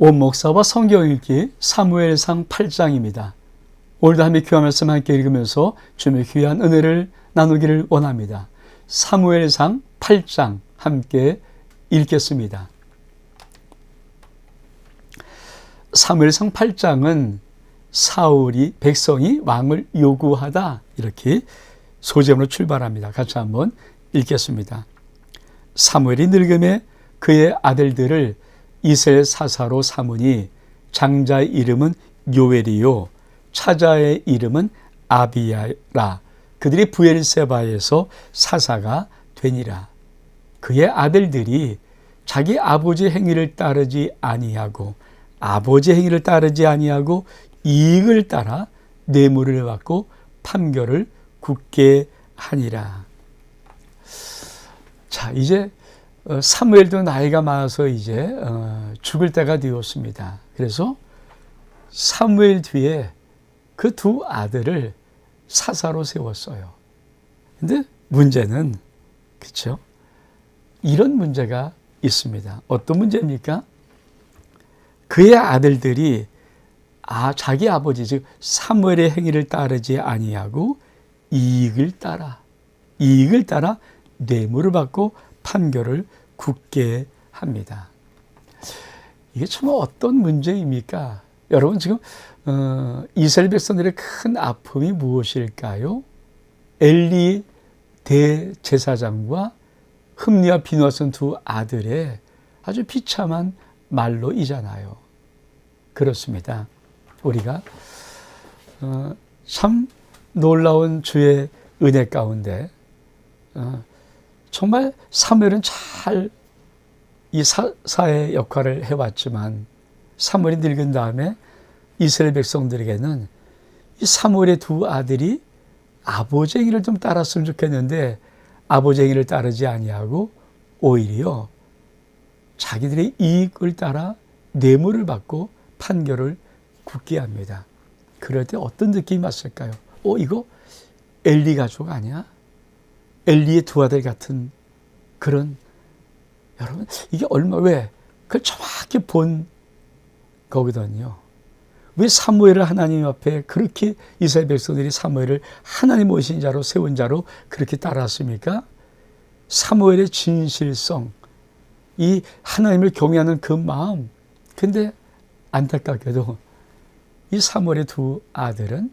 원목사와 성경 읽기 사무엘상 8장입니다. 오늘도 함께 귀한 말씀 함께 읽으면서 주님의 귀한 은혜를 나누기를 원합니다. 사무엘상 8장 함께 읽겠습니다. 사무엘상 8장은 사울이 백성이 왕을 요구하다 이렇게 소제문으로 출발합니다. 같이 한번 읽겠습니다. 사무엘이 늙음에 그의 아들들을 이스라엘 사사로 삼으니 장자의 이름은 요엘이요 차자의 이름은 아비야라 그들이 부엘세바에서 사사가 되니라 그의 아들들이 자기 아버지 행위를 따르지 아니하고 아버지 행위를 따르지 아니하고 이익을 따라 뇌물을 받고 판결을 굳게 하니라. 자, 이제 어, 사무엘도 나이가 많아서 이제 어, 죽을 때가 되었습니다. 그래서 사무엘 뒤에 그 두 아들을 사사로 세웠어요. 근데 문제는 그렇죠? 이런 문제가 있습니다. 어떤 문제입니까? 그의 아들들이 아 자기 아버지 즉 사무엘의 행위를 따르지 아니하고 이익을 따라 이익을 따라 뇌물을 받고 판결을 굳게 합니다. 이게 참 어떤 문제입니까? 여러분 지금 어, 이스라엘 백성들의 큰 아픔이 무엇일까요? 엘리 대제사장과 흠리와 비누아선 두 아들의 아주 비참한 말로이잖아요. 그렇습니다. 우리가 어, 참 놀라운 주의 은혜 가운데 어, 정말 사무엘은 잘이 사의 역할을 해왔지만 사무엘이 늙은 다음에 이스라엘 백성들에게는 이 사무엘의 두 아들이 아버지 행위를 좀 따랐으면 좋겠는데 아버지 행위를 따르지 아니하고 오히려 자기들의 이익을 따라 뇌물을 받고 판결을 굳게 합니다. 그럴 때 어떤 느낌이 왔을까요? 어, 이거 엘리 가족 아니야? 엘리의 두 아들 같은 그런 여러분 이게 얼마 왜 그걸 정확히 본 거거든요. 왜 사무엘을 하나님 앞에 그렇게 이스라엘 백성들이 사무엘을 하나님 오신 자로 세운 자로 그렇게 따랐습니까? 사무엘의 진실성, 이 하나님을 경외하는 그 마음. 근데 안타깝게도 이 사무엘의 두 아들은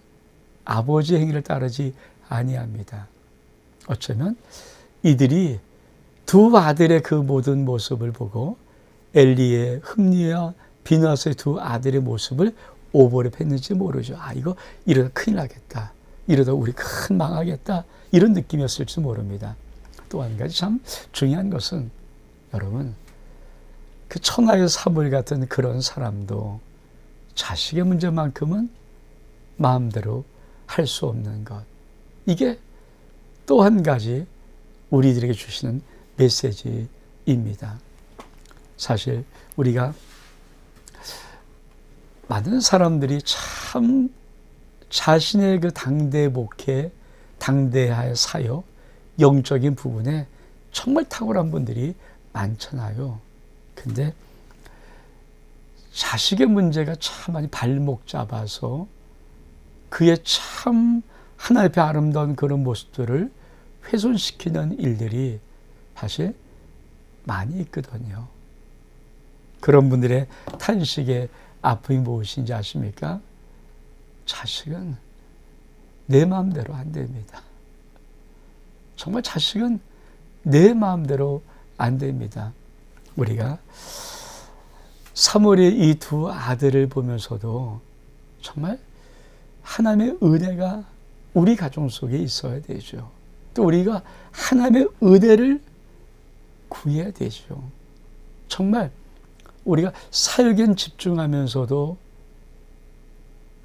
아버지 행위를 따르지 아니합니다. 어쩌면 이들이 두 아들의 그 모든 모습을 보고 엘리의 흠리와 비나스의 두 아들의 모습을 오버랩했는지 모르죠. 아 이거 이러다 큰일 나겠다. 이러다 우리 큰 망하겠다. 이런 느낌이었을지 모릅니다. 또 한 가지 참 중요한 것은 여러분 그 천하의 사물 같은 그런 사람도 자식의 문제만큼은 마음대로 할 수 없는 것. 이게 또 한 가지 우리들에게 주시는 메시지입니다. 사실 우리가 많은 사람들이 참 자신의 그 당대 목회, 당대의 사역, 영적인 부분에 정말 탁월한 분들이 많잖아요. 근데 자식의 문제가 참 많이 발목 잡아서 그의 참 하나님 앞에 아름다운 그런 모습들을 훼손시키는 일들이 사실 많이 있거든요. 그런 분들의 탄식의 아픔이 무엇인지 아십니까? 자식은 내 마음대로 안 됩니다. 정말 자식은 내 마음대로 안 됩니다. 우리가 사무엘의 이 두 아들을 보면서도 정말 하나님의 은혜가 우리 가정 속에 있어야 되죠. 또 우리가 하나님의 은혜를 구해야 되죠. 정말 우리가 사역엔 집중하면서도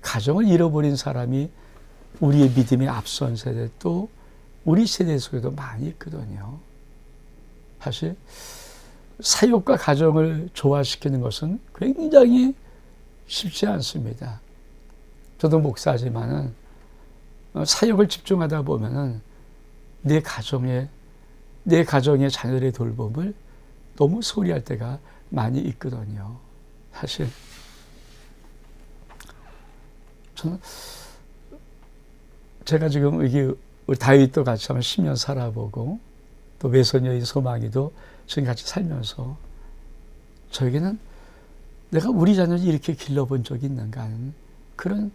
가정을 잃어버린 사람이 우리의 믿음의 앞선 세대 또 우리 세대 속에도 많이 있거든요. 사실 사역과 가정을 조화시키는 것은 굉장히 쉽지 않습니다. 저도 목사지만은 어, 사역을 집중하다 보면은 내 가정에 내 가정의 자녀들의 돌봄을 너무 소홀히 할 때가 많이 있거든요. 사실 저는 제가 지금 여기 우리 다윗도 같이 한번 10년 살아보고 또 외손녀인 소망이도 지금 같이 살면서 저에게는 내가 우리 자녀를 이렇게 길러본 적이 있는가 하는 그런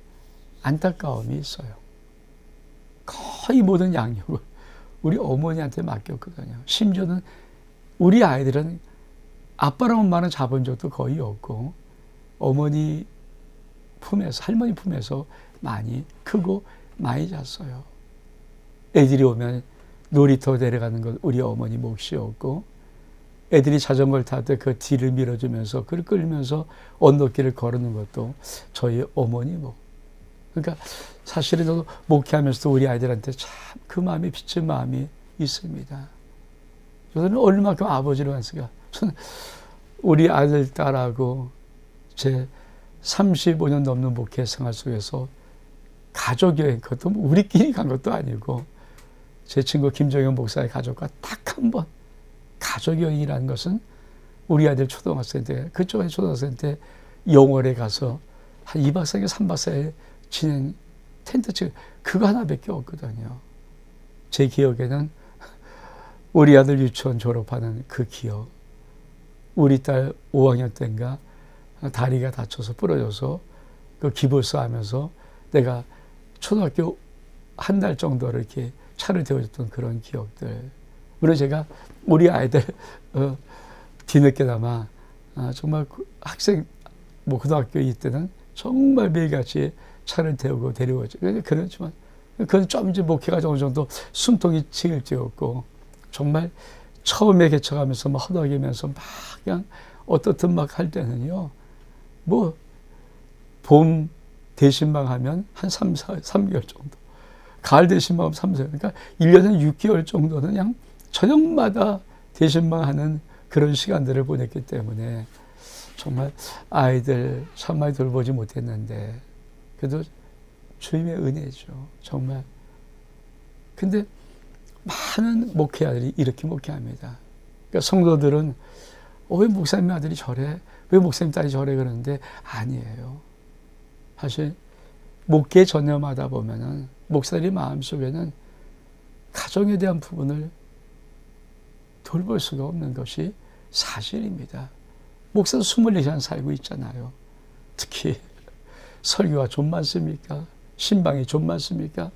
안타까움이 있어요. 거의 모든 양육을 우리 어머니한테 맡겼거든요. 심지어는 우리 아이들은 아빠랑 엄마는 잡은 적도 거의 없고 어머니 품에서 할머니 품에서 많이 크고 많이 잤어요. 애들이 오면 놀이터 데려가는 건 우리 어머니 몫이었고 애들이 자전거를 탈 때 그 뒤를 밀어주면서 그를 끌면서 언덕길을 걸는 것도 저희 어머니 목. 그러니까 사실은 저도 목회하면서도 우리 아이들한테 참 그 마음이 비친 마음이 있습니다. 저는 얼마큼 아버지를 왔을까. 저는 우리 아들 딸하고 제 35년 넘는 목회 생활 속에서 가족 여행 그것도 뭐 우리끼리 간 것도 아니고 제 친구 김정현 목사의 가족과 딱 한 번 가족 여행이라는 것은 우리 아들 초등학생 때 그쪽에 초등학생 때 영월에 가서 한 2박 4일 3박 4일 지낸 텐트 치 그거 하나밖에 없거든요. 제 기억에는 우리 아들 유치원 졸업하는 그 기억 우리 딸 5학년 때인가 다리가 다쳐서 부러져서 그 기부스 하면서 내가 초등학교 한 달 정도를 이렇게 차를 태워줬던 그런 기억들. 물론 제가 우리 아이들 어, 뒤늦게나마 아, 정말 그 학생 뭐 고등학교 이때는 정말 매일같이 차를 태우고 데려오죠. 그렇지만 그건 좀 이제 목회가 어느 정도 숨통이 칠 때였고 정말 처음에 개척하면서 막 허덕이면서 막 그냥 어떻든 막 할 때는요. 뭐 봄 대신방 하면 한 3, 4, 3개월 정도. 가을 대신방 하면 3, 4개월. 그러니까 1년에 6개월 정도는 그냥 저녁마다 대신방 하는 그런 시간들을 보냈기 때문에 정말 아이들 참 많이 돌보지 못했는데 그래도 주님의 은혜죠. 정말. 근데 많은 목회자들이 이렇게 목회합니다. 그러니까 성도들은 어, 왜 목사님 아들이 저래? 왜 목사님 딸이 저래? 그러는데 아니에요. 사실 목회 전념하다 보면은 목사님 마음속에는 가정에 대한 부분을 돌볼 수가 없는 것이 사실입니다. 목사 24시간 살고 있잖아요. 특히 설교가 좀 많습니까? 신방이 좀 많습니까?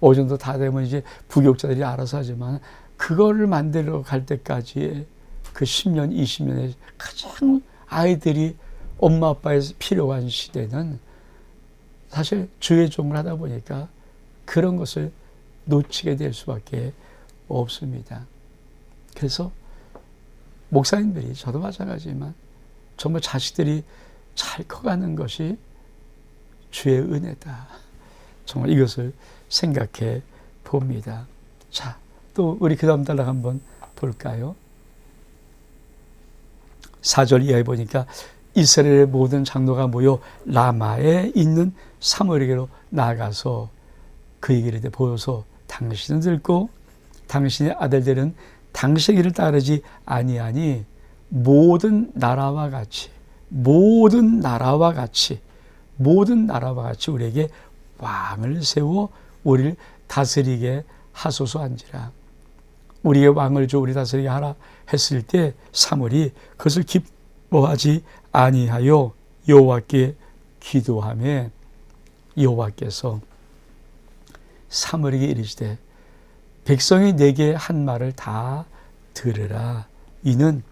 정도 다 되면 이제 부교육자들이 알아서 하지만 그거를 만들어 갈 때까지 그 10년, 20년에 가장 아이들이 엄마 아빠의 필요한 시대는 사실 주의 종을 하다 보니까 그런 것을 놓치게 될 수밖에 없습니다. 그래서 목사님들이 저도 마찬가지지만 정말 자식들이 잘 커가는 것이 주의 은혜다. 정말 이것을 생각해 봅니다. 자, 또 우리 그 다음 달락 한번 볼까요? 4절 이하에 보니까 이스라엘의 모든 장로가 모여 라마에 있는 사무엘에게로 나가서 그에게 이 보여서 당신은 들고 당신의 아들들은 당신의 길을 따르지 아니하니 모든 나라와 같이 모든 나라와 같이 모든 나라와 같이 우리에게 왕을 세워 우리를 다스리게 하소서 한지라. 우리의 왕을 줘 우리 다스리게 하라 했을 때 사물이 그것을 기뻐하지 아니하여 여호와께 기도하며 여호와께서 사물에게 이르시되 백성이 내게 한 말을 다 들으라 이는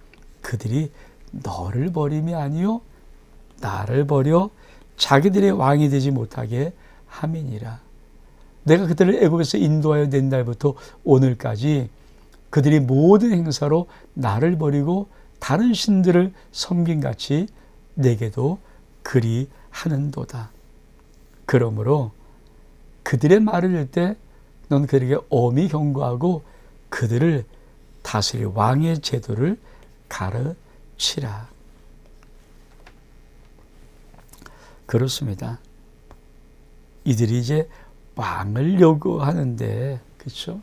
그들이 너를 버림이 아니요 나를 버려 자기들의 왕이 되지 못하게 함이니라. 내가 그들을 애굽에서 인도하여 낸 날부터 오늘까지 그들이 모든 행사로 나를 버리고 다른 신들을 섬긴 같이 내게도 그리 하는도다. 그러므로 그들의 말을 들 때 넌 그들에게 엄히 경고하고 그들을 다스릴 왕의 제도를 가르치라. 그렇습니다. 이들이 이제 왕을 요구하는데, 그렇죠?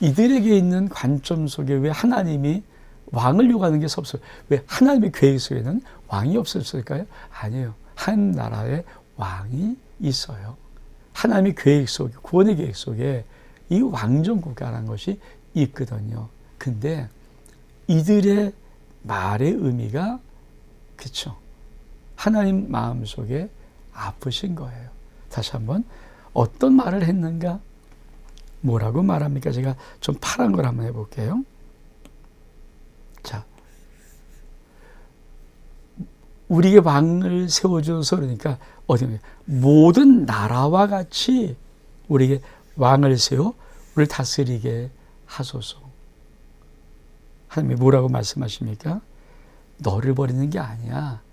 이들에게 있는 관점 속에 왜 하나님이 왕을 요구하는 게 없어요? 왜 하나님의 계획 속에는 왕이 없었을까요? 아니에요. 한 나라에 왕이 있어요. 하나님의 계획 속에, 구원의 계획 속에 이 왕정 국가라는 것이 있거든요. 근데 이들의 말의 의미가 그쵸. 하나님 마음 속에 아프신 거예요. 다시 한번 어떤 말을 했는가? 뭐라고 말합니까? 제가 좀 파란 걸 한번 해볼게요. 자, 우리에게 왕을 세워줘서 그러니까 어디 모든 나라와 같이 우리에게 왕을 세워 우리를 다스리게 하소서. 하나님이 뭐라고 말씀하십니까? 너를 버리는 게 아니야.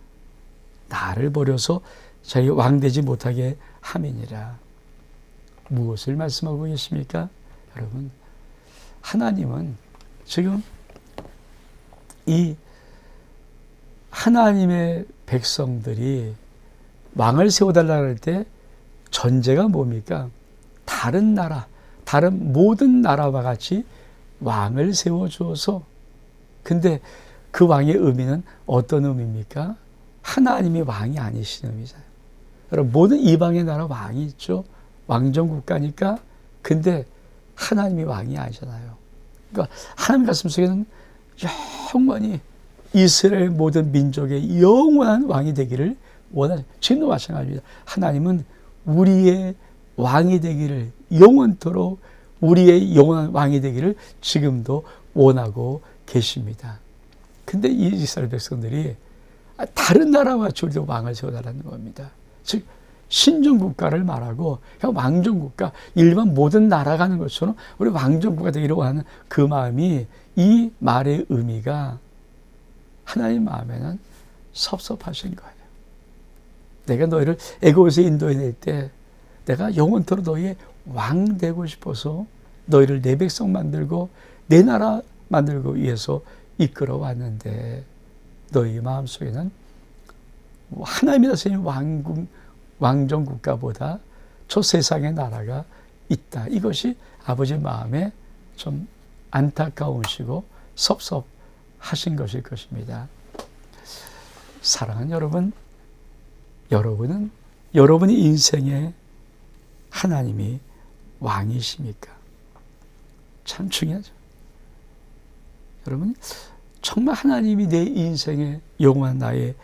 나를 버려서 자기 왕되지 못하게 함이니라. 무엇을 말씀하고 계십니까? 여러분, 하나님은 지금 이 하나님의 백성들이 왕을 세워달라 할 때 전제가 뭡니까? 다른 나라, 다른 모든 나라와 같이 왕을 세워주어서 근데 그 왕의 의미는 어떤 의미입니까? 하나님이 왕이 아니신 의미잖아요. 여러분, 모든 이방의 나라 왕이 있죠. 왕정 국가니까. 근데 하나님이 왕이 아니잖아요. 그러니까 하나님 가슴 속에는 영원히 이스라엘 모든 민족의 영원한 왕이 되기를 원하는 지금도 마찬가지입니다. 하나님은 우리의 왕이 되기를 영원토록 우리의 영원한 왕이 되기를 지금도 원하고 계십니다. 근데 이 이스라엘 백성들이 다른 나라와 조리도 왕을 세워달라는 겁니다. 즉 신정 국가를 말하고 그냥 왕정 국가 일반 모든 나라 가는 것처럼 우리 왕정 국가 되기를 원하는 그 마음이 이 말의 의미가 하나님 마음에는 섭섭하신 거예요. 내가 너희를 애고에서 인도해낼 때 내가 영원토록 너희의 왕 되고 싶어서 너희를 내 백성 만들고 내 나라 만들고 위해서 이끌어 왔는데 너희 마음속에는 하나님이 다스리는 왕국, 왕정 국가보다 저 세상의 나라가 있다. 이것이 아버지 마음에 좀 안타까우시고 섭섭하신 것일 것입니다. 사랑하는 여러분, 여러분은 여러분의 인생에 하나님이 왕이십니까? 참 중요하죠. 여러분, 정말 하나님이 내 인생의 영원한 나의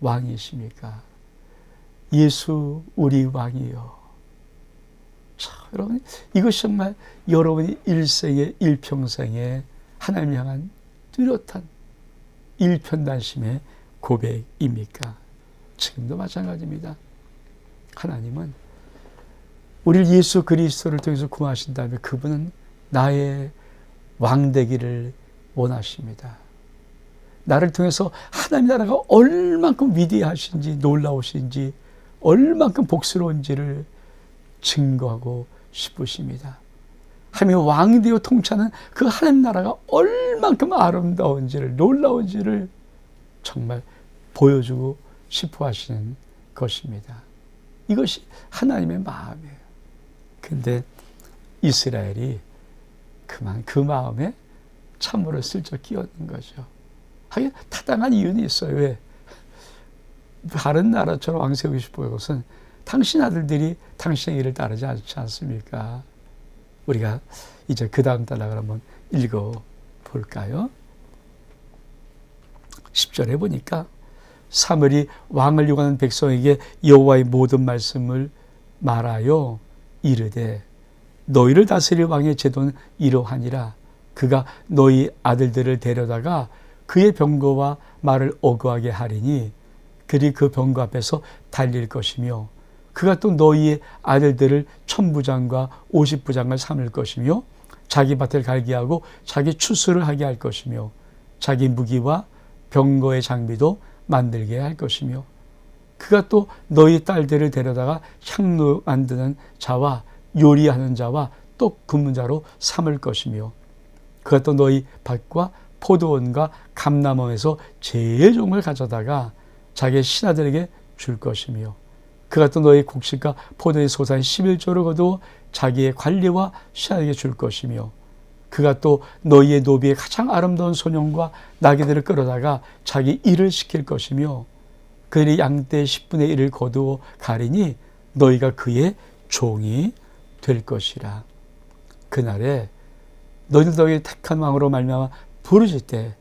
왕이십니까? 예수 우리 왕이요. 참, 여러분, 이것이 정말 여러분의 일생의 일평생에 하나님 향한 뚜렷한 일편단심의 고백입니까? 지금도 마찬가지입니다. 하나님은 우리를 예수 그리스도를 통해서 구하신 다음에 그분은 나의 왕 되기를 원하십니다. 나를 통해서 하나님 나라가 얼만큼 위대하신지 놀라우신지 얼만큼 복스러운지를 증거하고 싶으십니다. 하나님의 왕 되어 통치하는 그 하나님 나라가 얼만큼 아름다운지를 놀라운지를 정말 보여주고 싶어 하시는 것입니다. 이것이 하나님의 마음이에요. 근데 이스라엘이 그만 그 마음에 참으로 슬쩍 끼었는 거죠. 하긴 타당한 이유는 있어요. 왜? 다른 나라처럼 왕 세우고 싶어요. 그것은 당신 아들들이 당신의 일을 따르지 않지 않습니까? 우리가 이제 그 다음 단락을 한번 읽어 볼까요? 10절에 보니까 사물이 왕을 요구하는 백성에게 여호와의 모든 말씀을 말하여 이르되 너희를 다스릴 왕의 제도는 이러하니라 그가 너희 아들들을 데려다가 그의 병거와 말을 어거하게 하리니 그리 그 병거 앞에서 달릴 것이며 그가 또 너희의 아들들을 천부장과 오십부장을 삼을 것이며 자기 밭을 갈게 하고 자기 추수를 하게 할 것이며 자기 무기와 병거의 장비도 만들게 할 것이며 그가 또 너희 딸들을 데려다가 향로 만드는 자와 요리하는 자와 또 근무자로 삼을 것이며 그가 또 너희 밭과 포도원과 감남원에서 제일 걸 가져다가 자기 신하들에게 줄 것이며 그가 또 너희 곡식과 포도의 소산 11조를 거두어 자기의 관리와 신하에게 줄 것이며 그가 또 너희의 노비의 가장 아름다운 소년과 나귀들을 끌어다가 자기 일을 시킬 것이며 그의 양떼 10분의 1을 거두어 가리니 너희가 그의 종이 될 것이라. 그날에 너희들 너희 택한 왕으로 말미암아 부르실 때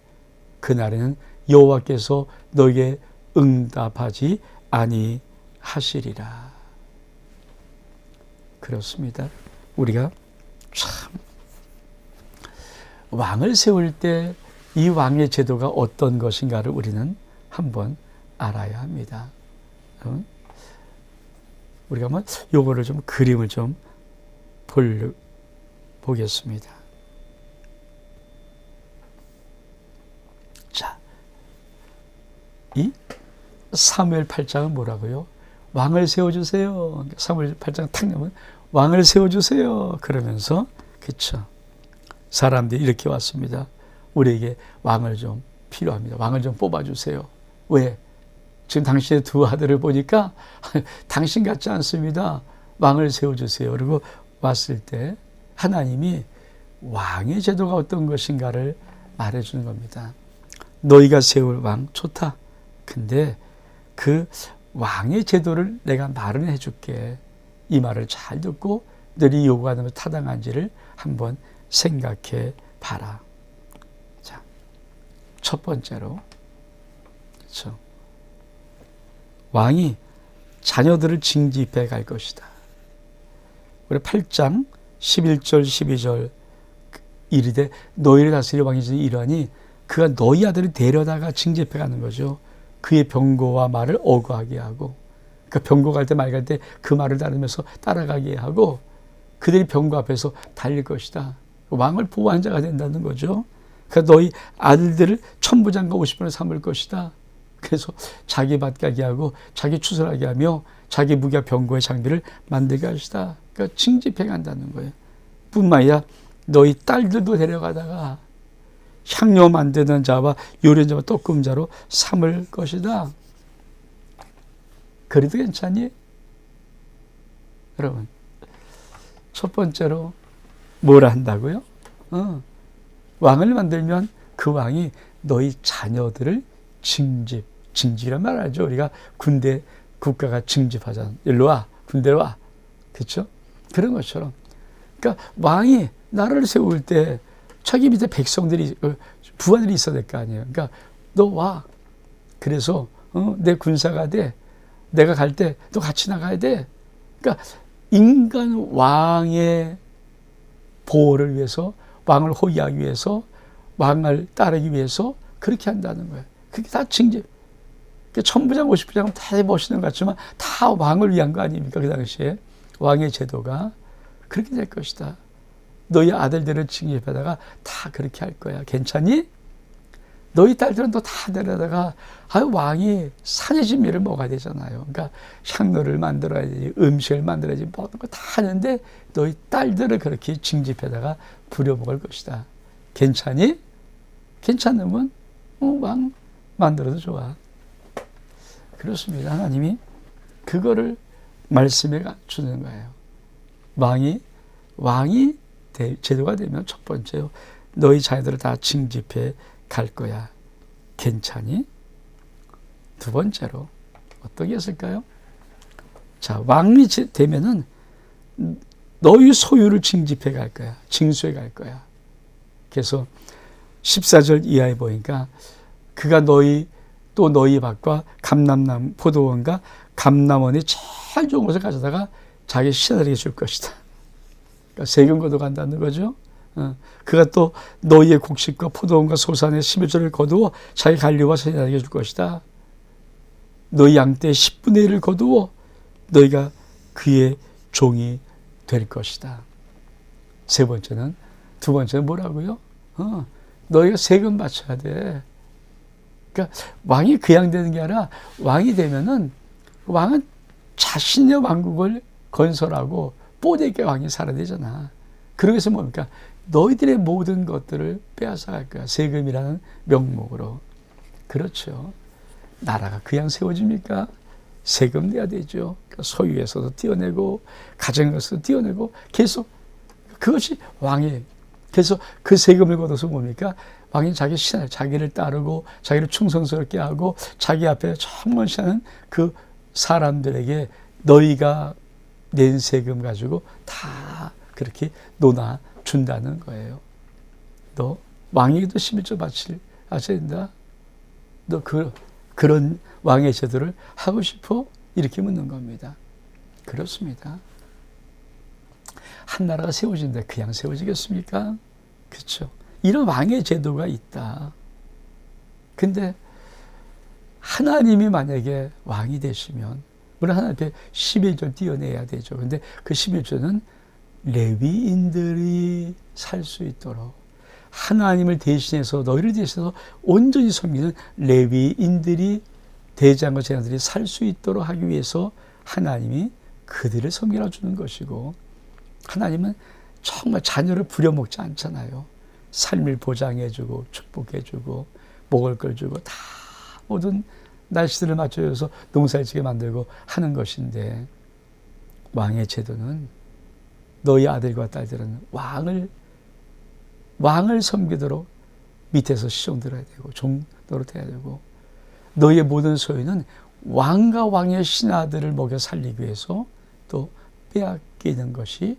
그날에는 여호와께서 너희에게 응답하지 아니하시리라. 그렇습니다. 우리가 참 왕을 세울 때 이 왕의 제도가 어떤 것인가를 우리는 한번 알아야 합니다. 응? 우리가 한번 요거를 좀 그림을 좀 볼, 보겠습니다. 자, 이 사무엘 8장은 뭐라고요? 왕을 세워주세요. 사무엘 8장 탁 내면 왕을 세워주세요. 그러면서 그쵸. 사람들이 이렇게 왔습니다. 우리에게 왕을 좀 필요합니다. 왕을 좀 뽑아주세요. 왜? 지금 당신의 두 아들을 보니까 당신 같지 않습니다. 왕을 세워주세요. 그리고 왔을 때 하나님이 왕의 제도가 어떤 것인가를 말해주는 겁니다. 너희가 세울 왕 좋다. 근데 그 왕의 제도를 내가 말은 해줄게. 이 말을 잘 듣고 너희 요구하는 것 타당한지를 한번 생각해 봐라. 자, 첫 번째로, 그렇죠. 왕이 자녀들을 징집해 갈 것이다. 우리 8장 11절 12절 이르되 너희를 다스릴 왕이 이러하니 그가 너희 아들을 데려다가 징집해 가는 거죠. 그의 병고와 말을 어거하게 하고 그 병고 갈때 말 갈 때 그 말을 따르면서 따라가게 하고 그들이 병고 앞에서 달릴 것이다. 왕을 보호한 자가 된다는 거죠. 그 너희 아들들을 천부장과 오십분을 삼을 것이다. 그래서 자기 밭가게 하고 자기 추설하게 하며 자기 무기와 병고의 장비를 만들게 하시다. 그러니까 징집해 간다는 거예요. 뿐만 아니라 너희 딸들도 데려가다가 향료 만드는 자와 요리자와 떡금자로 삼을 것이다. 그래도 괜찮니? 여러분, 첫 번째로 뭘 한다고요? 어, 왕을 만들면 그 왕이 너희 자녀들을 징집, 징집이란 말 하죠. 우리가 군대 국가가 징집하잖아. 일로 와, 군대로 와. 그렇죠? 그런 것처럼. 그러니까 왕이 나라를 세울 때 자기 밑에 백성들이 어, 부하들이 있어야 될 거 아니에요. 그러니까 너 와. 그래서 어, 내 군사가 돼. 내가 갈 때 너 같이 나가야 돼. 그러니까 인간 왕의 보호를 위해서 왕을 호위하기 위해서 왕을 따르기 위해서 그렇게 한다는 거예요. 그게 다 징집. 천부장, 오십부장은 다 멋있는 것 같지만 다 왕을 위한 거 아닙니까? 그 당시에. 왕의 제도가 그렇게 될 것이다. 너희 아들들을 징집하다가 다 그렇게 할 거야. 괜찮니? 너희 딸들은 또 다 데려다가 아유 왕이 산의 진미를 먹어야 되잖아요. 그러니까 향로를 만들어야지, 음식을 만들어야지, 모든 거 다 하는데 너희 딸들을 그렇게 징집해다가 부려먹을 것이다. 괜찮니? 괜찮으면 어, 왕 만들어도 좋아. 그렇습니다. 하나님이 그거를 말씀해 주는 거예요. 왕이 왕이 제도가 되면 첫 번째요. 너희 자녀들을 다 징집해 갈 거야. 괜찮니? 두 번째로 어떻게 했을까요? 자, 왕이 되면은 너희 소유를 징집해 갈 거야. 징수해 갈 거야. 그래서 14절 이하에 보니까 그가 너희 또 너희 밭과 감남남 포도원과 감남원이 제일 좋은 것을 가져다가 자기 신하들에게 줄 것이다. 그러니까 세금 거둬 간다는 거죠. 어, 그가 또 너희의 곡식과 포도원과 소산의 11조를 거두어 자기 관리와 신하들에게 줄 것이다. 너희 양떼 10분의 1을 거두어 너희가 그의 종이 될 것이다. 세 번째는 두 번째는 뭐라고요? 어, 너희가 세금 바쳐야 돼. 그러니까 왕이 그냥 되는 게 아니라 왕이 되면은 왕은 자신의 왕국을 건설하고 뽀대게 왕이 살아야 되잖아. 그러기 위해서 뭡니까? 너희들의 모든 것들을 빼앗아 갈 거야. 세금이라는 명목으로. 그렇죠. 나라가 그냥 세워집니까? 세금 내야 되죠. 그러니까 소유에서도 띄어내고, 가정에서도 띄어내고, 계속 그것이 왕의. 그래서 그 세금을 걷어서 뭡니까? 왕이 자기 신하, 자기를 따르고 자기를 충성스럽게 하고 자기 앞에 청원시하는 그 사람들에게 너희가 낸 세금 가지고 다 그렇게 논아 준다는 거예요. 너 왕에게도 11조 바칠 하셔야 된다. 너 그, 그런 왕의 제도를 하고 싶어? 이렇게 묻는 겁니다. 그렇습니다. 한 나라가 세워진다. 그냥 세워지겠습니까? 그렇죠. 이런 왕의 제도가 있다. 근데 하나님이 만약에 왕이 되시면 물론 하나님 앞에 11조 띄어내야 되죠. 근데 그 11조는 레위인들이 살 수 있도록 하나님을 대신해서 너희를 대신해서 온전히 섬기는 레위인들이 대장과 제자들이 살 수 있도록 하기 위해서 하나님이 그들을 섬기라 주는 것이고 하나님은 정말 자녀를 부려먹지 않잖아요. 삶을 보장해주고 축복해주고 먹을 걸 주고 다 모든 날씨들을 맞춰서 농사를 지게 만들고 하는 것인데 왕의 제도는 너희 아들과 딸들은 왕을 왕을 섬기도록 밑에서 시종 들어야 되고 종 노릇해야 되고 너희의 모든 소유는 왕과 왕의 신하들을 먹여 살리기 위해서 또 빼앗기는 것이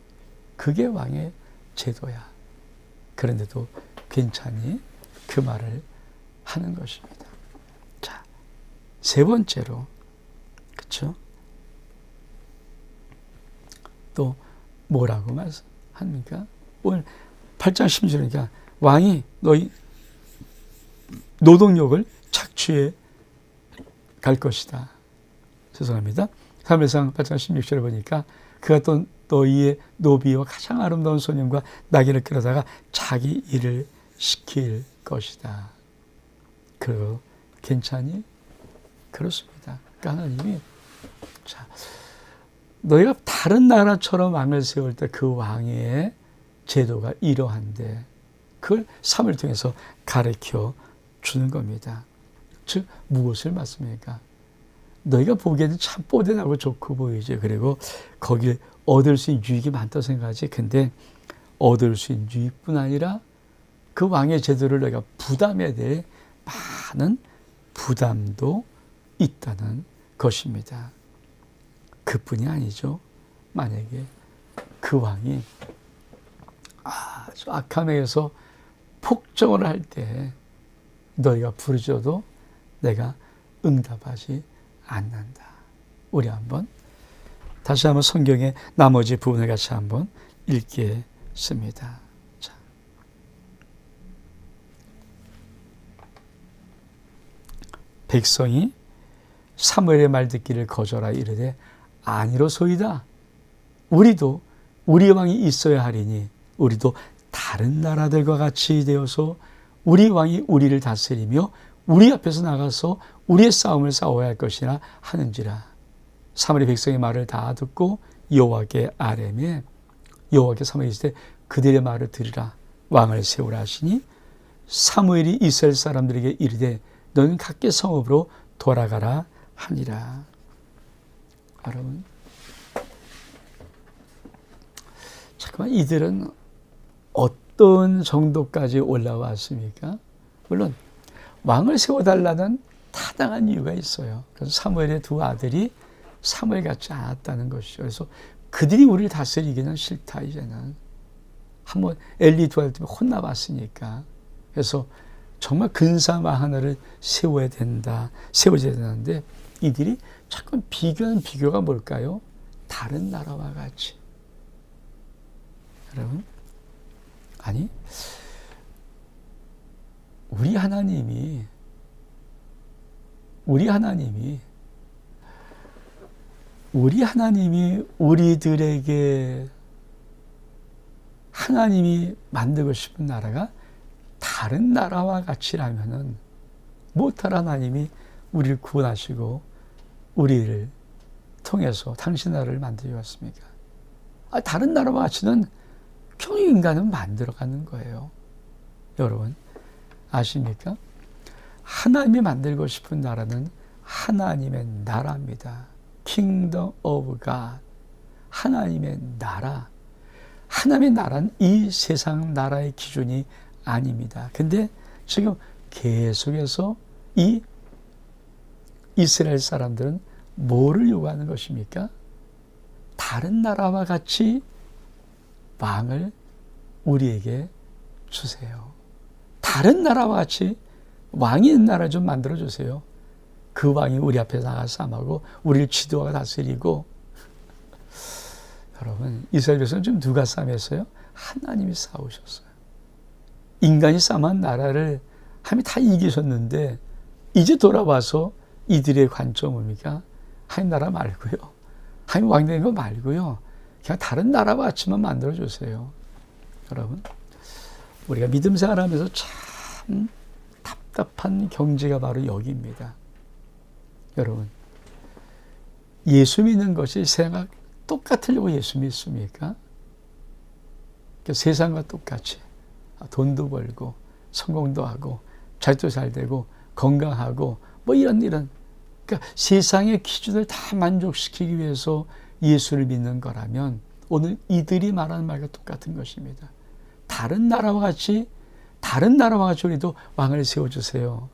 그게 왕의 제도야. 그런데도 괜찮이 그 말을 하는 것입니다. 자, 세 번째로, 그쵸? 또 뭐라고 말씀합니까? 오늘 8장 10절이니까 왕이 너희 노동력을 착취해 갈 것이다. 죄송합니다. 3회상 8장 16절에 보니까 그가 또 너희의 노비와 가장 아름다운 소년과 나귀를 끌어다가 자기 일을 시킬 것이다. 그 괜찮니? 그렇습니다. 그러니까 하나님이 자 너희가 다른 나라처럼 왕을 세울 때 그 왕의 제도가 이러한데 그걸 삶을 통해서 가르쳐 주는 겁니다. 즉 무엇을 말씀합니까? 너희가 보기에는 참 뽀대나고 좋고 보이죠. 그리고 거기에 얻을 수 있는 유익이 많다 생각하지. 근데 얻을 수 있는 유익뿐 아니라 그 왕의 제도를 너희가 부담해야 될 많은 부담도 있다는 것입니다. 그뿐이 아니죠. 만약에 그 왕이 아주 악함에서 폭정을 할 때 너희가 부르셔도 내가 응답하지 않는다. 우리 한번 다시 한번 성경의 나머지 부분을 같이 한번 읽겠습니다. 자. 백성이 사무엘의 말 듣기를 거절하 이르되 아니로소이다. 우리도 우리 왕이 있어야 하리니 우리도 다른 나라들과 같이 되어서 우리 왕이 우리를 다스리며 우리 앞에서 나가서 우리의 싸움을 싸워야 할 것이라 하는지라. 사무리 백성의 말을 다 듣고 여호와께 아뢰매 여호와께 사무엘이 때 그들의 말을 들으라 왕을 세우라 하시니 사무엘이 이스라엘 사람들에게 이르되 너는 각계 성읍으로 돌아가라 하니라. 여러분 잠깐만 이들은 어떤 정도까지 올라왔습니까? 물론 왕을 세워달라는 타당한 이유가 있어요. 그래서 사무엘의 두 아들이 사무엘 같지 않았다는 것이죠. 그래서 그들이 우리를 다스리기는 싫다 이제는 한번 엘리 두 아들 때문에 혼나봤으니까 그래서 정말 근사마 하나를 세워야 된다 세워져야 되는데 이들이 자꾸 비교하는 비교가 뭘까요? 다른 나라와 같이 여러분 아니 우리 하나님이 우리 하나님이 우리 하나님이 우리들에게 하나님이 만들고 싶은 나라가 다른 나라와 같이라면은 못할 하나님이 우리를 구원하시고 우리를 통해서 당신 나라를 만들어 왔습니까? 아, 다른 나라와 같이는 평 인간은 만들어가는 거예요. 여러분 아십니까? 하나님이 만들고 싶은 나라는 하나님의 나라입니다. Kingdom of God. 하나님의 나라. 하나님의 나라는 이 세상 나라의 기준이 아닙니다. 근데 지금 계속해서 이 이스라엘 사람들은 뭐를 요구하는 것입니까? 다른 나라와 같이 왕을 우리에게 주세요. 다른 나라와 같이 왕이 있는 나라 좀 만들어 주세요. 그 왕이 우리 앞에 나가서 함하고 우리를 지도하고 다스리고 여러분 이스라엘 백성은 좀 누가 싸움했어요? 하나님이 싸우셨어요. 인간이 싸움한 나라를 하나님이 다 이기셨는데 이제 돌아와서 이들의 관점은 뭡니까? 하나님 나라 말고요. 하나님 왕 되는 거 말고요. 그냥 다른 나라와 같이만 만들어 주세요. 여러분 우리가 믿음 생활하면서 참 답답한 경지가 바로 여기입니다. 여러분 예수 믿는 것이 생각 똑같으려고 예수 믿습니까? 그러니까 세상과 똑같이 돈도 벌고 성공도 하고 잘도 잘 되고 건강하고 뭐 이런 이런 그러니까 세상의 기준을 다 만족시키기 위해서 예수를 믿는 거라면 오늘 이들이 말하는 말과 똑같은 것입니다. 다른 나라와 같이 다른 나라와 같이 우리도 왕을 세워주세요.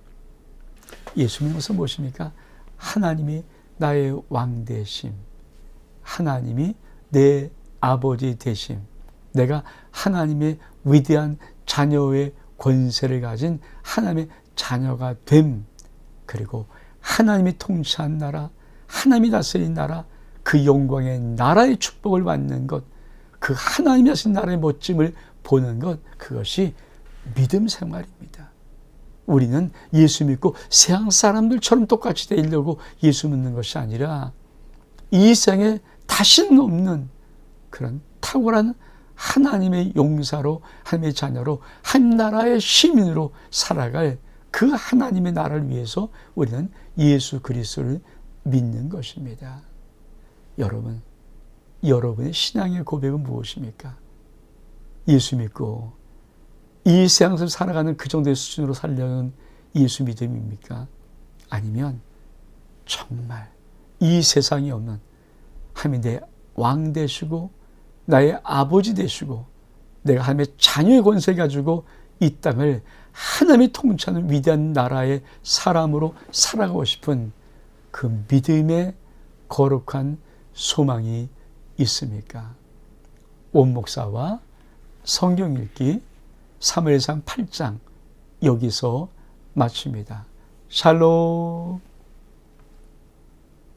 예수 믿는 것은 무엇입니까? 하나님이 나의 왕 되심. 하나님이 내 아버지 되심. 내가 하나님의 위대한 자녀의 권세를 가진 하나님의 자녀가 됨. 그리고 하나님이 통치한 나라, 하나님이 다스린 나라, 그 영광의 나라의 축복을 받는 것, 그 하나님이 하신 나라의 멋짐을 보는 것, 그것이 믿음 생활입니다. 우리는 예수 믿고 세상 사람들처럼 똑같이 되려고 예수 믿는 것이 아니라 이 생에 다시는 없는 그런 탁월한 하나님의 용사로 하나님의 자녀로 한 나라의 시민으로 살아갈 그 하나님의 나라를 위해서 우리는 예수 그리스도를 믿는 것입니다. 여러분, 여러분의 신앙의 고백은 무엇입니까? 예수 믿고 이 세상에서 살아가는 그 정도의 수준으로 살려는 예수 믿음입니까? 아니면 정말 이 세상이 없는 하나님 내왕 되시고 나의 아버지 되시고 내가 하나님의 자녀의 권세 가지고 이 땅을 하나님이 통치하는 위대한 나라의 사람으로 살아가고 싶은 그 믿음의 거룩한 소망이 있습니까? 온 목사와 성경 읽기 3회상 8장 여기서 마칩니다. 샬롬